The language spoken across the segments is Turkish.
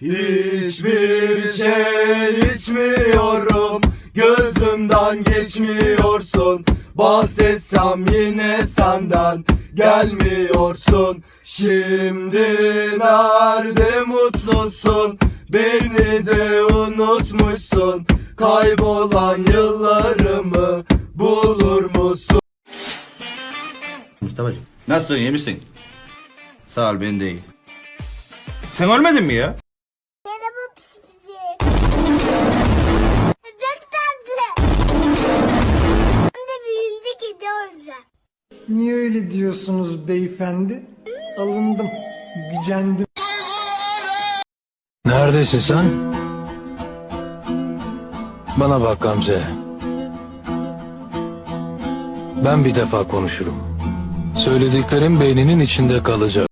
Hiçbir şey içmiyorum Gözümden geçmiyorsun Bahsetsem yine senden Gelmiyorsun Şimdi nerede mutlusun Beni de unutmuşsun Kaybolan yıllarımı Bulur musun Mustafa'cığım. Nasılsın iyi misin? Sağ ol ben de iyiyim. Sen ölmedin mi ya? Niye öyle diyorsunuz beyefendi? Alındım, gücendim. Neredesin sen? Bana bak Gamze. Ben bir defa konuşurum. Söylediklerim beyninin içinde kalacak.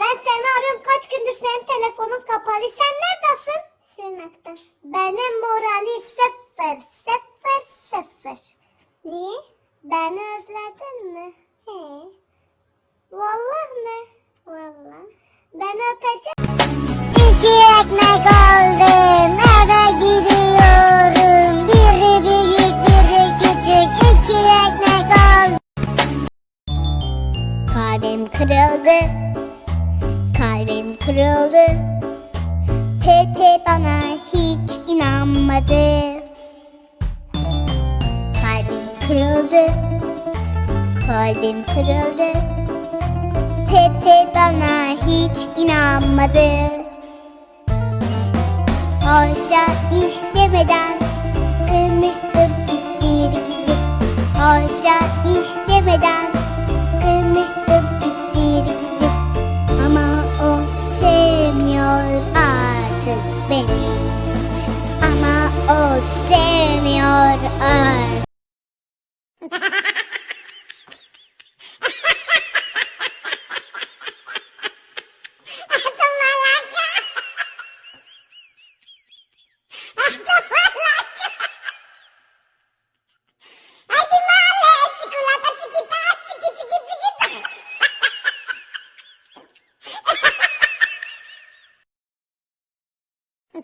Ben seni arıyorum kaç gündür senin telefonun kapalı. Sen neredesin? Şırnak'ta. Benim morali sıfır. Sıfır sıfır. Niye? Beni özledin mi? He. Vallahi mi? Vallahi. Ben öpeceğim. İki ekmek aldım eve gidiyorum. Biri büyük biri küçük iki ekmek aldım. Kalbim kırıldı. Kalbim kırıldı. Pepe bana hiç inanmadı. kırıldı. Kalbim kırıldı. Pepe bana hiç inanmadı. Oysa istemeden kırmıştım ittir gidip Oysa istemeden kırmıştım ittir gidip Ama o sevmiyor artık beni. Ama o sevmiyor artık. Atau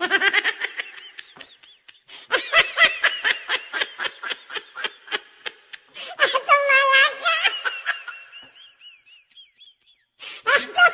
malahnya. Atau